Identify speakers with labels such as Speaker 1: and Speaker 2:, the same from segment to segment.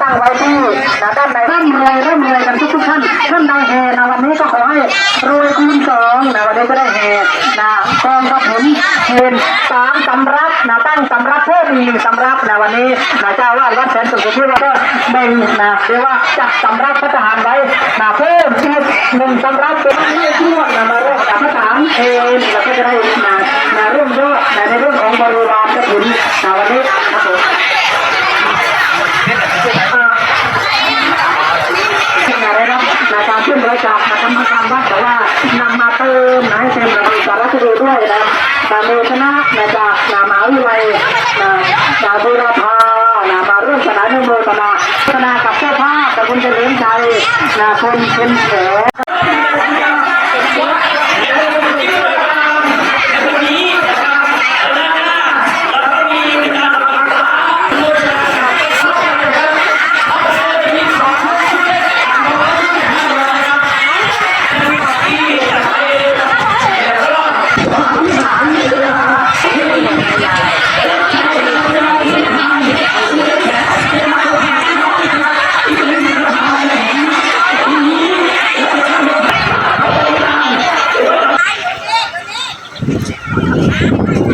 Speaker 1: ตั้งไว้ที่ด้านใดร่ำรวยร่ำรวยกันทุกทุกท่านท่านใดแห่นะวันนี้ก็ขอให้รวยคูณสองนะวันนี้ก็ได้แห่ มเห็นสามสำรับนะตั้งสำรับเพิ่มอีกหนึ่งสำรับนะวันนี้นะเจ้าวาดวัดแสนสุขที่ว่าก็แบ่งนะเรียกว่าจัดสำรับพระทหารไว้นะเพิ่มอีกหนึ่งสำรับเป็นช่วงนะมาร่วมกับพระทหารเองเราก็จะได้นะนะร่วมยอดนะในเรื่องของบริวารกระถิ่นนะวันนี้ครับผมงานได้รับในการขึ้นบริจาคนะกรรมการวัดแต่ว่านำมาเติมนะให้เต็มระบบสารคดีด้วยนะ การโดยคณะนะจ๊ะนามาวิไลนะนาบุรพานะมาร่วมสนานโมตนาสนากับเสื้อผ้ากับคุณเฉลิมชัยนะคนเป็นแผ
Speaker 2: Thank you.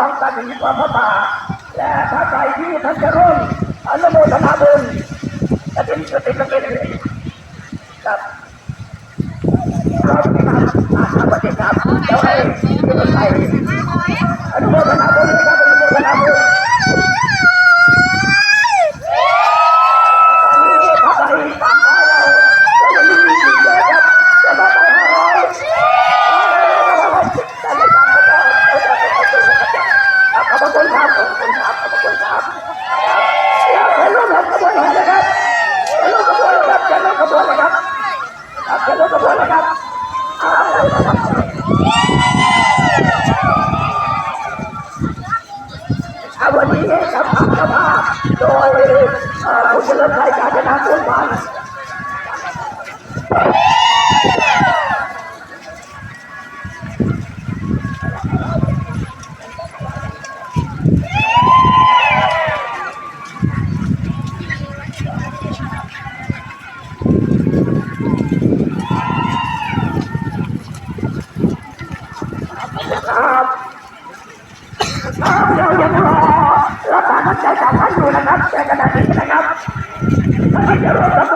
Speaker 2: องตัดสินกองพระป่าและพระใจที่ท่านจะร่วมอนุโมทนาบุญจะเป็นจะเป็นจะเป็นครับเราไม่ทำอาหารประเทศครับเดี๋ยวให้คนไทยอนุโมทนาบุญครับอนุโมทนาบุญตอนนี้พระไตรสามร้อยเราเรายังมีอีกเยอะครับจะมาไปห้าร้อยแต่ไม่ทำก็จะขอบคุณครับขอบคุณครับขอบคุณครับอยากให้ร่วมขบวนนะครับให้ร่วมขบวนนะครับจะร่วมขบวนนะครับ จะร่วมขบวนนะครับอาวันนี้กับทางสภาโดยผู้เฉลิมชัยการจนาสุนทรครับเรายังรอรับการมั่ นใจจากท่านอยู่นะครับแต่ขณะนี้นะครับท่านจะรอรับ